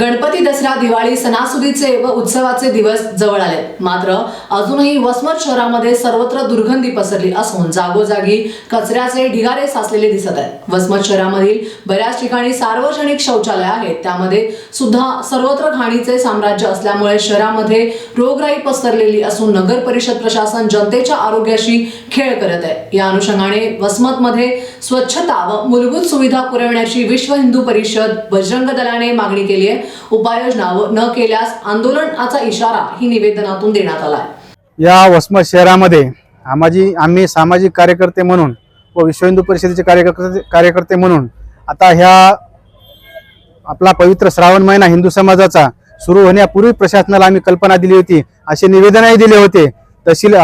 गणपती दसरा दिवाळी सणासुदीचे व उत्सवाचे दिवस जवळ आले. मात्र अजूनही वसमत शहरामध्ये सर्वत्र दुर्गंधी पसरली असून जागोजागी कचऱ्याचे ढिगारे साचलेले दिसत आहेत. वसमत शहरामधील बऱ्याच ठिकाणी सार्वजनिक शौचालय आहेत. त्यामध्ये सुद्धा सर्वत्र घाणीचे साम्राज्य असल्यामुळे शहरामध्ये रोगराई पसरलेली असून नगर परिषद प्रशासन जनतेच्या आरोग्याशी खेळ करत आहे. या अनुषंगाने वसमतमध्ये स्वच्छता व मूलभूत सुविधा पुरवण्याची विश्व हिंदू परिषद बजरंग दलाने मागणी केली आहे. उपाययोजना न केल्यास आंदोलनाचा इशारा ही निवेदनातून देण्यात आला या वसमत शहरामध्ये आमाजी आम्ही सामाजिक कार्यकर्ते म्हणून व विश्व हिंदू परिषदेचे कार्यकर्ते कार्यकर्ते म्हणून आता ह्या आपला पवित्र श्रावण महिना हिंदू समाजाचा सुरू होण्यापूर्वी प्रशासनाला आम्ही कल्पना दिली होती असे निवेदनही दिले होते. तहसील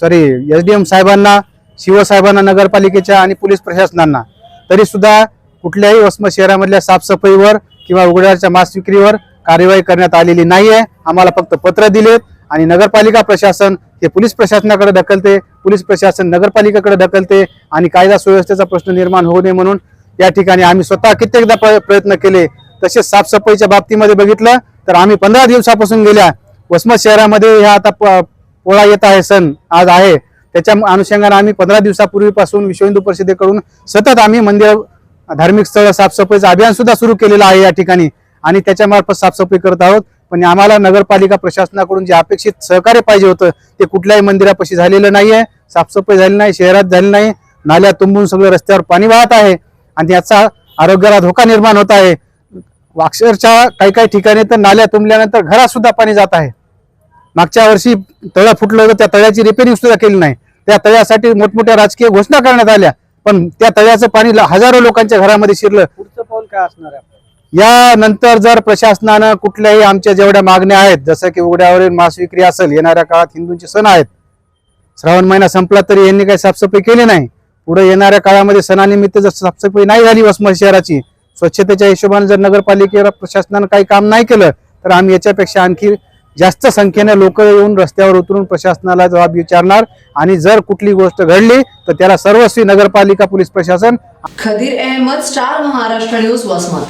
सॉरी एस डी एम साहेबांना शिवसाहेबांना नगरपालिकेच्या आणि पोलीस प्रशासनांना. तरीसुद्धा कुठल्याही वसमत शहरामधल्या साफसफाईवर किंवा उघड्याच्या मास विक्रीवर कार्यवाही करण्यात आलेली नाही आहे आम्हाला फक्त पत्र दिलेत आणि नगरपालिका प्रशासन हे पोलीस प्रशासनाकडे ढकलते पोलीस प्रशासन नगरपालिकेकडे ढकलते आणि कायदा सुव्यवस्थेचा प्रश्न निर्माण होऊ नये म्हणून या ठिकाणी आम्ही स्वतः कित्येकदा प्र- प्रयत्न केले. तसेच साफसफाईच्या बाबतीमध्ये बघितलं तर आम्ही पंधरा दिवसापासून गेल्या. वसमत शहरामध्ये ह्या आता पोळा येत आहे सण आज आहे. त्याच्या अनुषंगाने आम्ही पंधरा दिवसापूर्वीपासून विश्व हिंदू परिषदेकडून सतत आम्ही मंदिर धार्मिक स्थळ साफसफाईचं अभियान सुद्धा सुरू केलेलं आहे या ठिकाणी. आणि त्याच्यामार्फत साफसफाई करत आहोत. पण आम्हाला नगरपालिका प्रशासनाकडून जे अपेक्षित सहकार्य पाहिजे होतं ते कुठल्याही मंदिरापाशी झालेलं नाहीये साफसफाई झाली नाही शहरात झाली नाही. नाल्या तुंबून सगळं रस्त्यावर पाणी वाहत आहे. आणि याचा आरोग्याला धोका निर्माण होत आहे. अक्षरशः काही काही ठिकाणी तर नाल्या तुंबल्यानंतर घरात सुद्धा पाणी जात आहे. मागच्या वर्षी तळं फुटलं होतं त्या तळ्याची रिपेरिंग सुद्धा केली नाही. त्या तळ्यासाठी मोठमोठ्या राजकीय घोषणा करण्यात आल्या. पण त्या तळ्याचं पाणी हजारो लोकांच्या घरामध्ये शिरलं. पुढचं पाऊल काय असणार आहे यानंतर जर प्रशासनानं कुठल्याही आमच्या जेवढ्या मागण्या आहेत जसं की उघड्यावरील मांस विक्री असेल येणाऱ्या काळात हिंदूंचे सण आहेत श्रावण महिना संपला तरी यांनी काही साफसफाई केली नाही. पुढे येणाऱ्या काळामध्ये सणानिमित्त जर साफसफाई नाही झाली वसमत शहराची स्वच्छतेच्या हिशोबाने जर नगरपालिकेला प्रशासनानं काही काम नाही केलं तर आम्ही याच्यापेक्षा आणखी जास्त संख्येने लोक येऊन रस्त्यावर उतरून प्रशासनाला जबाब विचारणार आणि जर कुठली गोष्ट घडली तर त्याला सर्वस्वी नगरपालिका पोलीस प्रशासन खदीर अहमद स्टार महाराष्ट्र न्यूज वसमत.